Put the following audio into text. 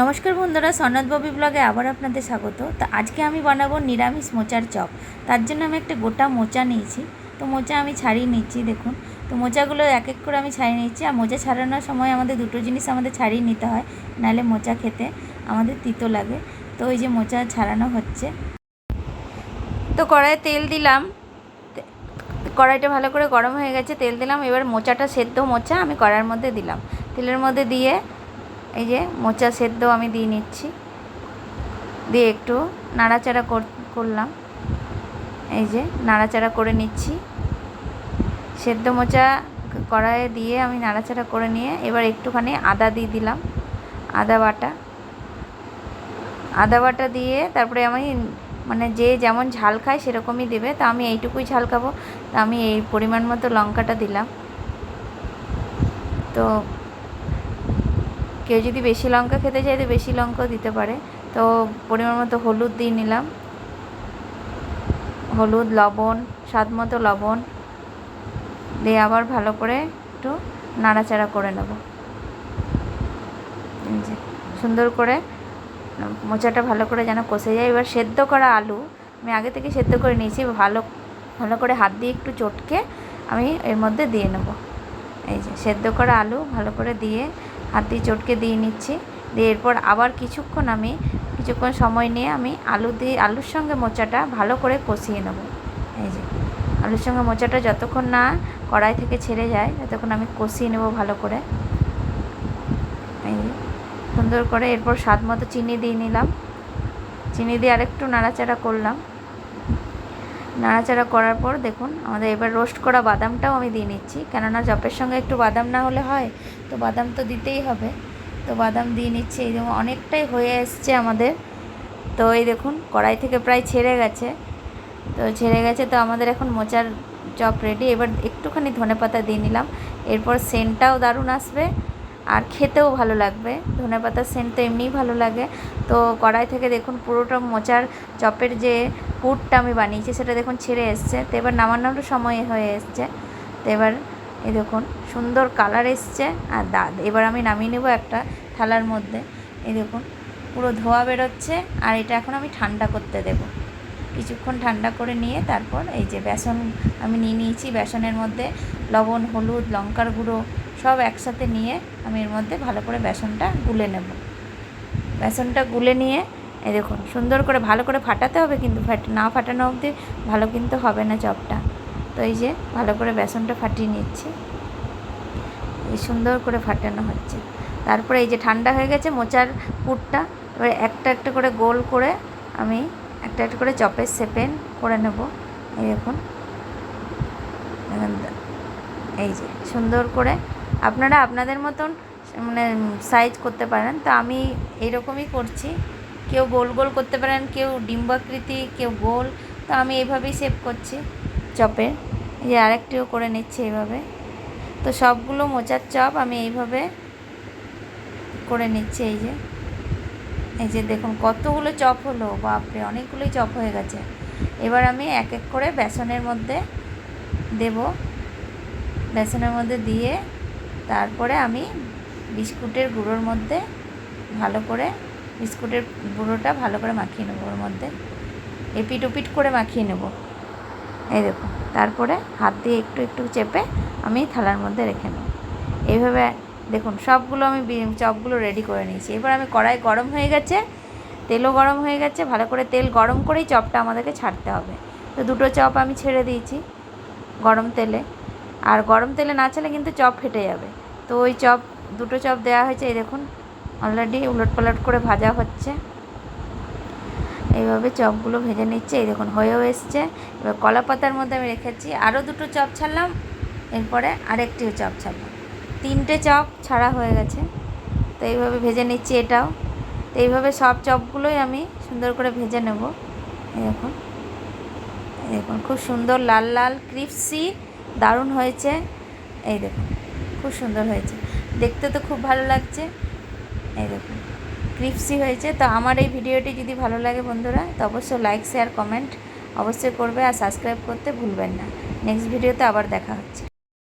নমস্কার বন্ধুরা সনদ ববি ব্লগে আবার আপনাদের স্বাগত। তো আজকে আমি বানাবো নিরামিষ মোচার চপ। তার জন্য আমি একটা গোটা মোচা নিয়েছি। তো মোচা আমি ছাড়িয়ে নিচ্ছি, দেখুন। তো মোচাগুলো এক এক করে আমি ছাড়িয়ে নিচ্ছি। আর মোচা ছাড়ানোর সময় আমাদের দুটো জিনিস আমাদের ছাড়িয়ে নিতে হয়। নাহলে মোচা খেতে আমাদের তিতো লাগে। তো ওই যে মোচা ছাড়ানো হচ্ছে। তো কড়াইয়ে তেল দিলাম। কড়াইটা ভালো করে গরম হয়ে গেছে, তেল দিলাম। এবার মোচাটা সেদ্ধ মোচা আমি কড়াইয়ের মধ্যে দিলাম। তেলের মধ্যে দিয়ে এই যে মোচা সেদ্ধ আমি দিয়ে নিচ্ছি। দিয়ে একটু নাড়াচাড়া কর- করলাম। এই যে নাড়াচাড়া করে নিচ্ছি। সেদ্ধ মোচা কড়াইয়ে দিয়ে আমি নাড়াচাড়া করে নিয়ে এবার একটুখানি আদা দিয়ে দিলাম, আদা বাটা। আদা বাটা দিয়ে তারপরে আমি মানে যে যেমন ঝাল খায় সেরকমই দেবে। তা আমি এইটুকুই ঝাল খাব। তা আমি এই পরিমাণ মতো লঙ্কাটা দিলাম। তো কেউ যদি বেশি লঙ্কা খেতে চায় তো বেশি লঙ্কাও দিতে পারে। তো পরিমাণ মতো হলুদ দিয়ে নিলাম। হলুদ, লবণ, স্বাদ মতো লবণ দিয়ে আবার ভালো করে একটু নাড়াচাড়া করে নেব। সুন্দর করে মোচাটা ভালো করে যেন কষে যায়। এবার সেদ্ধ করা আলু আমি আগে থেকে সেদ্ধ করে নিয়েছি। ভালো ভালো করে হাত দিয়ে একটু চটকে আমি এর মধ্যে দিয়ে নেব। এই যে, সেদ্ধ করা আলু ভালো করে দিয়ে হাত দিয়ে চটকে দিয়ে নিচ্ছি। দিয়ে এরপর আবার কিছুক্ষণ আমি, কিছুক্ষণ সময় নিয়ে আমি আলু দিয়ে, আলুর সঙ্গে মোচাটা ভালো করে কষিয়ে নেব। এই যে, আলুর সঙ্গে মোচাটা যতক্ষণ না কড়াই থেকে ছেড়ে যায়, ততক্ষণ আমি কষিয়ে নেব ভালো করে। এই সুন্দর করে এরপর স্বাদ মতো চিনি দিয়ে নিলাম। চিনি দিয়ে আরেকটু নাড়াচাড়া করলাম। নাড়াচাড়া করার পর দেখুন, আমাদের এবার রোস্ট করা বাদামটাও আমি দিয়ে নিচ্ছি। কেননা চপের সঙ্গে একটু বাদাম না হলে হয়, তো বাদাম তো দিতেই হবে। তো বাদাম দিয়ে নিচ্ছি, এই যেমন অনেকটাই হয়ে এসছে আমাদের। তো এই দেখুন, কড়াই থেকে প্রায় ছেড়ে গেছে। তো ছেড়ে গেছে, তো আমাদের এখন মোচার চপ রেডি এবার একটুখানি ধনেপাতা দিয়ে নিলাম। এরপর সেন্টটাও দারুণ আসবে। আর খেতেও ভালো লাগবে। ধনেপাতার সেন্ট তো এমনিই ভালো লাগে। তো কড়াই থেকে দেখুন পুরোটা মোচার চপের যে পুরটা আমি বানিয়েছি, সেটা দেখুন ছেড়ে এসছে। তো এবার নামানোর সময় হয়ে এসছে। তো এবার এই দেখুন সুন্দর কালার এসছে আর দাঁত এবার আমি নামিয়ে নেব একটা থালার মধ্যে। এই দেখুন পুরো ধোয়া বেরোচ্ছে আর এটা এখন আমি ঠান্ডা করতে দেবো। কিছুক্ষণ ঠান্ডা করে নিয়ে তারপর এই যে বেসন আমি নিয়ে নিয়েছি, বেসনের মধ্যে লবণ, হলুদ, লঙ্কার গুঁড়ো সব একসাথে নিয়ে আমি এর মধ্যে ভালো করে বেসনটা গুলে নেব। বেসনটা গুলে নিয়ে এই দেখুন, সুন্দর করে ভালো করে ফাটাতে হবে কিন্তু ফাট, না ফাটানো অবধি ভালো কিন্তু হবে না চপটা। তো এই যে ভালো করে বেসনটা ফাটিয়ে নিচ্ছি। এই সুন্দর করে ফাটানো হচ্ছে। তারপরে এই যে ঠান্ডা হয়ে গেছে মোচার পুরটা, এবার একটা একটা করে গোল করে আমি একটা একটা করে চপের শেপে করে নেব। এই দেখুন। এই যে, সুন্দর করে আপনারা আপনাদের মতন মানে সাইজ করতে পারেন। তো আমি এইরকমই করছি। কেউ গোল গোল করতে পারেন, কেউ ডিম্বাকৃতি, কেউ গোল। তো আমি এইভাবেই শেপ করছি চপের এই যে আরেকটিও করে নিচ্ছি এইভাবে তো সবগুলো মোচার চপ আমি এইভাবে করে নিচ্ছি, এই যে। এই যে দেখুন, কতগুলো চপ হলো, বাপরে, অনেকগুলোই চপ হয়ে গেছে। এবার আমি এক এক করে বেসনের মধ্যে দেব। বেসনের মধ্যে দিয়ে তারপরে আমি বিস্কুটের গুঁড়োর মধ্যে ভালো করে, বিস্কুটের গুঁড়োটা ভালো করে মাখিয়ে নেব ওর মধ্যে। এপিট ওপিট করে মাখিয়ে নেব। এই দেখুন, তারপরে হাত দিয়ে একটু একটু চেপে আমি থালার মধ্যে রেখে নেব। এইভাবে দেখুন, সবগুলো আমি চপগুলো রেডি করে নিয়েছি। এবার আমি কড়াই গরম হয়ে গেছে, তেলও গরম হয়ে গেছে, ভালো করে তেল গরম করেই চপটা আমাদেরকে ছাড়তে হবে। তো দুটো চপ আমি ছেড়ে দিয়েছি গরম তেলে। আর গরম তেলে না ছাড়লে কিন্তু চপ ফেটে যাবে। তো ওই চপ, দুটো চপ দেওয়া হয়েছে, এই দেখুন অলরেডি উলট পালট করে ভাজা হচ্ছে। এইভাবে চপগুলো ভেজে নিচ্ছে, এই দেখুন, হয়েও এসছে। এবার কলা পাতার মধ্যে আমি রেখেছি, আরও দুটো চপ ছাড়লাম, এরপরে আরেকটিও চপ ছাড়লাম। তিনটে চপ ছাড়া হয়ে গেছে। তো এইভাবে ভেজে নিচ্ছি এটাও। তো এইভাবে সব চপগুলোই আমি সুন্দর করে ভেজে নেব। দেখুন। দেখুন, খুব সুন্দর লাল লাল ক্রিপসি দারুণ হয়েছে। এই দেখুন, খুব সুন্দর হয়েছে। দেখতে তো খুব ভালো লাগছে। এই দেখুন, ক্রিপসি হয়েছে। তো আমার এই ভিডিওটি যদি ভালো লাগে বন্ধুরা, তো অবশ্যই লাইক শেয়ার কমেন্ট অবশ্যই করবে আর সাবস্ক্রাইব করতে ভুলবেন না। নেক্সট ভিডিওতে আবার দেখা হচ্ছে।